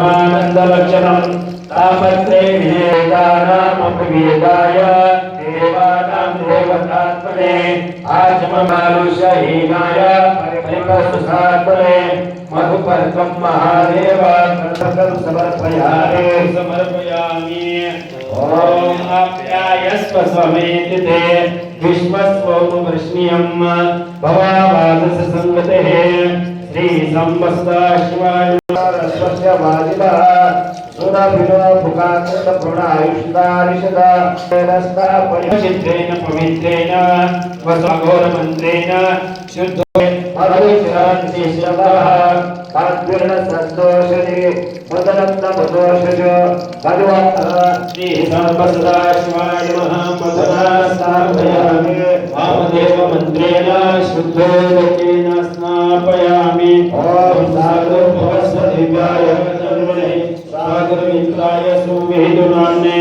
परमानन्दलक्षणम् तापत्रे देवानां देवतात्मने आचममानुषहीनाय परिपस्तुसात्मने मधुपर्कं महादेव प्रथमं समर्पयामि। समर्पयामि। ॐ आप्यायस्व समेति ते विश्वस्वोपवृष्ण्यं भवावादस संगतेः संवत्सराशिवाय स्वस्य वाजिनः सुरभिनपुकान्तप्रणआयुष्कारिषदास्तापरिचित्रेण पवित्रेण वसघोरमन्त्रेण शुद्धो हरविश्रान्तिशतः काद्विर्णसन्तोषदे मदनन्दमदोषज भगवन्तः श्रीसर्वसदाशिवाय महामधुरा सार्वयामि वामदेवमन्त्रेण शुद्धो लोकेन ॐ साधु भवस्व दिव्याय सागरमित्राय सुविहितुनान्ने